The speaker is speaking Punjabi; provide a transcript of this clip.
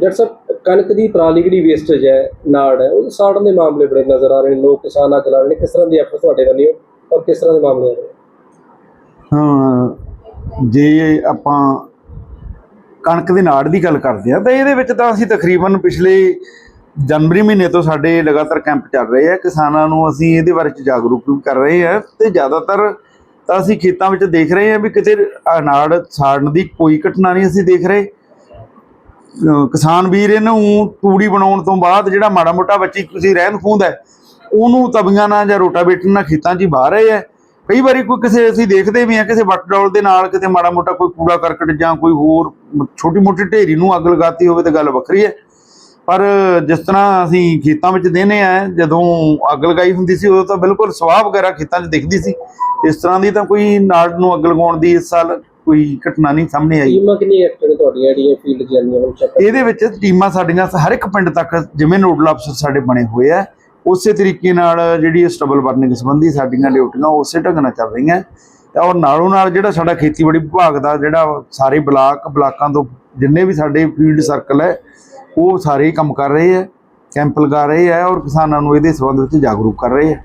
ਡਾਕਟਰ ਸਾਹਿਬ, ਕਣਕ ਦੀ ਪਰਾਲੀ ਜਿਹੜੀ ਵੇਸਟੇਜ ਹੈ, ਨਾੜ ਹੈ, ਉਹ ਸਾੜਨ ਦੇ ਮਾਮਲੇ ਬੜੇ ਨਜ਼ਰ ਆ ਰਹੇ ਨੇ, ਲੋਕ ਕਿਸਾਨ ਅੱਗ ਲਾ ਰਹੇ ਨੇ। ਕਿਸ ਤਰ੍ਹਾਂ ਦੀ ਐਫਰਟ ਤੁਹਾਡੇ ਬੰਨੀ ਔਰ ਕਿਸ ਤਰ੍ਹਾਂ ਦੇ ਮਾਮਲੇ ਆ ਰਹੇ ਹਾਂ, ਜੇ ਆਪਾਂ ਕਣਕ ਦੇ ਨਾੜ ਦੀ ਗੱਲ ਕਰਦੇ ਆ ਤਾਂ ਇਹਦੇ ਵਿੱਚ ਤਾਂ ਅਸੀਂ ਤਕਰੀਬਨ ਪਿਛਲੇ ਜਨਵਰੀ ਮਹੀਨੇ ਤੋਂ ਸਾਡੇ ਲਗਾਤਾਰ ਕੈਂਪ ਚੱਲ ਰਹੇ ਆ। ਕਿਸਾਨਾਂ ਨੂੰ ਅਸੀਂ ਇਹਦੇ ਬਾਰੇ ਚ ਜਾਗਰੂਕ ਵੀ ਕਰ ਰਹੇ ਆ ਤੇ ਜ਼ਿਆਦਾਤਰ ਤਾਂ ਅਸੀਂ ਖੇਤਾਂ ਵਿੱਚ ਦੇਖ ਰਹੇ ਆ ਵੀ ਕਿਤੇ ਨਾੜ ਸਾੜਨ ਦੀ ਕੋਈ ਘਟਨਾ ਨਹੀਂ ਅਸੀਂ ਦੇਖ ਰਹੇ। ਕਿਸਾਨ ਵੀਰ ਇਹਨੂੰ ਤੂੜੀ ਬਣਾਉਣ ਤੋਂ ਬਾਅਦ ਜਿਹੜਾ ਮਾੜਾ ਮੋਟਾ ਬੱਚੀ ਤੁਸੀਂ ਰਹਿੰਦ ਖੂੰਦ ਹੈ, ਉਹਨੂੰ ਤਵੀਆਂ ਨਾਲ ਜਾਂ ਰੋਟਾਵੇਟਰ ਨਾਲ ਖੇਤਾਂ 'ਚ ਹੀ ਬਾਹ ਰਹੇ ਹੈ। ਕਈ ਵਾਰੀ ਕੋਈ ਕਿਸੇ ਅਸੀਂ ਦੇਖਦੇ ਵੀ ਆ ਕਿਸੇ ਵੱਟ ਡੋਲ ਦੇ ਨਾਲ ਕਿਤੇ ਮਾੜਾ ਮੋਟਾ ਕੋਈ ਕੂੜਾ ਕਰਕਟ ਜਾਂ ਕੋਈ ਹੋਰ ਛੋਟੀ ਮੋਟੀ ਢੇਰੀ ਨੂੰ ਅੱਗ ਲਗਾਤੀ ਹੋਵੇ ਤਾਂ ਗੱਲ ਵੱਖਰੀ ਹੈ। ਪਰ ਜਿਸ ਤਰ੍ਹਾਂ ਅਸੀਂ ਖੇਤਾਂ ਵਿੱਚ ਦੇਨੇ ਆ ਜਦੋਂ ਅੱਗ ਲਗਾਈ ਹੁੰਦੀ ਸੀ, ਉਦੋਂ ਤਾਂ ਬਿਲਕੁਲ ਸਵਾਹ ਵਗੈਰਾ ਖੇਤਾਂ 'ਚ ਦਿਖਦੀ ਸੀ। ਇਸ ਤਰ੍ਹਾਂ ਦੀ ਤਾਂ ਕੋਈ ਨਾੜ ਨੂੰ ਅੱਗ ਲਗਾਉਣ ਦੀ ਇਸ ਸਾਲ ਕੋਈ ਘਟਨਾ ਨਹੀਂ ਸਾਹਮਣੇ ਆਈ। ਟੀਮਾਂ ਕਿੰਨੀ ਐਕਟਿਵ ਤੁਹਾਡੀਆਂ ਜਿਹੜੀਆਂ ਫੀਲਡ ਜਾਂਦੀਆਂ ਹੁਣ ਚੱਕਰ ਇਹਦੇ ਵਿੱਚ ਟੀਮਾਂ ਸਾਡੀਆਂ ਹਰ ਇੱਕ ਪਿੰਡ ਤੱਕ ਜਿਵੇਂ ਨੋਡਲ ਅਫਸਰ ਸਾਡੇ ਬਣੇ ਹੋਏ ਆ ਉਸੇ ਤਰੀਕੇ ਨਾਲ ਜਿਹੜੀ ਸਟੇਬਲ ਬਰਨਿੰਗ ਸੰਬੰਧੀ ਸਾਡੀਆਂ ਡਿਊਟੀਆਂ ਉਸੇ ਢੰਗ ਨਾਲ ਚੱਲ ਰਹੀਆਂ। ਤੇ ਔਰ ਨਾਲੋਂ ਨਾਲ ਜਿਹੜਾ ਸਾਡਾ ਖੇਤੀਬਾੜੀ ਵਿਭਾਗ ਦਾ ਜਿਹੜਾ ਸਾਰੇ ਬਲਾਕ ਬਲਾਕਾਂ ਤੋਂ ਜਿੰਨੇ ਵੀ ਸਾਡੇ ਫੀਲਡ ਸਰਕਲ ਹੈ ਉਹ ਸਾਰੇ ਕੰਮ ਕਰ ਰਹੇ ਆ ਕੈਂਪ ਲਗਾ ਰਹੇ ਆ ਔਰ ਕਿਸਾਨਾਂ ਨੂੰ ਇਹਦੇ ਸੰਬੰਧ ਵਿੱਚ ਜਾਗਰੂਕ ਕਰ ਰਹੇ ਆ।